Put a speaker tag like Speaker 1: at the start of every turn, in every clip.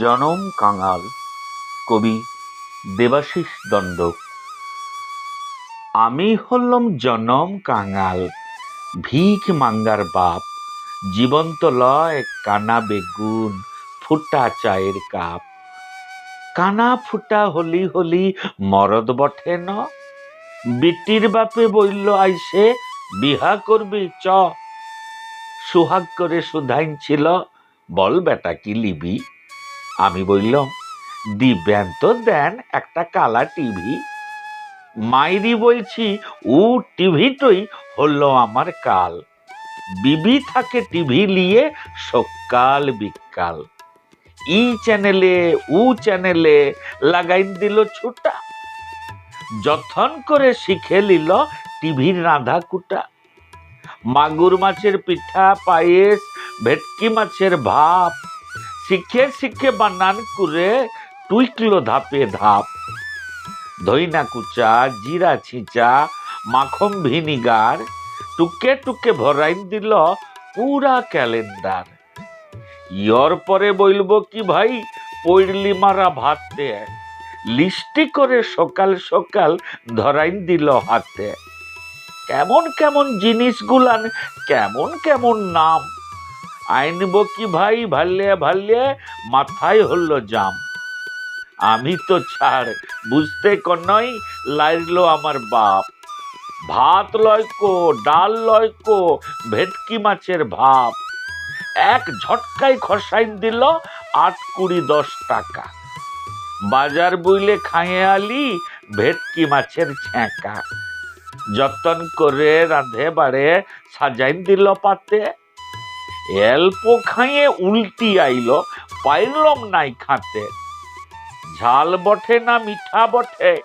Speaker 1: জনম কাঙাল, কবি দেবাশিস দণ্ড। আমি হলাম জনম কাঙাল ভিখ মাঙ্গার বাপ, জীবন্ত লয় কানা বেগুন, ফুটা চায়ের কাপ। কানা ফুটা হলি হলি মরদ বঠে ন? বিটির বাপে বইল আইসে, বিহা করবি চ? সুহাগ করে সুধাইন ছিল, বল বেটা কি লিবি? আমি বললাম দিবেন তো দেন একটা কালা টিভি। মাইরি বলছি, ও টিভিটই হলো আমার কাল। বিবি থাকে টিভি নিয়ে সকাল বিকাল। ই চ্যানেলে, উ চ্যানেলে লাগাইন দিল ছুটা। যথন করে শিখে নিল টিভির রাধা কুটা। মাগুর মাছের পিঠা, পায়েস, ভেটকি মাছের ভাপ শিখে শিখে বানান করে টুইকলো ধাপে ধাপ। ধইনা কুচা, জিরা ছিঁচা, মাখন ভিনিগার, টুকে টুকে ভরাইন দিল পুরা ক্যালেন্ডার। ইয়র পরে বলব কি ভাই পৈরলি মারা ভাত। লিস্টি করে সকাল সকাল ধরাইন দিল হাতে। কেমন কেমন জিনিসগুলান, কেমন কেমন নাম আইনব কি ভাই ভাল্লে ভাল্লে মাথায় হলো জাম। আমি তো ছাড়, বুঝতে কনই লাইলো আমার বাপ। ভাত লয়কো, ডাল লয়কো, ভেটকি মাছের ভাপ। এক ঝটকায় খসাইন দিল আট কুড়ি দশ টাকা। বাজার বইলে খাইয়ে আলি, ভেটকি মাছের ছ্যাঁকা। যতন করে রাঁধে বাড়ে, সাজাইন দিল পাতে। অল্প খাইয়ে উল্টি আইল, পাইলম নাই খাতে। ঝাল বটে না মিঠা বটে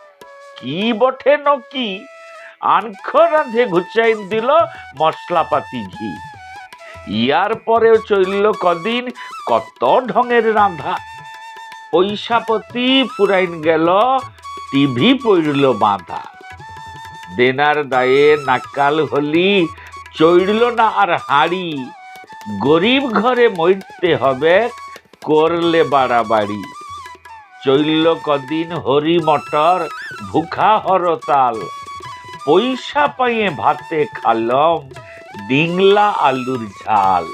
Speaker 1: কি বটে ন কি? আনখ রাঁধে ঘুচাইন দিল মশলাপাতি ঘি। ইয়ার পরেও চলল কদিন কত ঢঙের রাঁধা। পয়সাপতি ফুরাইন গেল, টিভি পড়ল বাঁধা। দেনার দায়ে নাকাল হলি চড়ল না আর হাড়ি। গরিব ঘরে মরতে হবে, করলে বাড়াবাড়ি। চৈল কদিন হরি মটর, ভুখা হরতাল পয়সা পাইয়ে ভাতে খালম, ডিংলা আলুর ঝাল।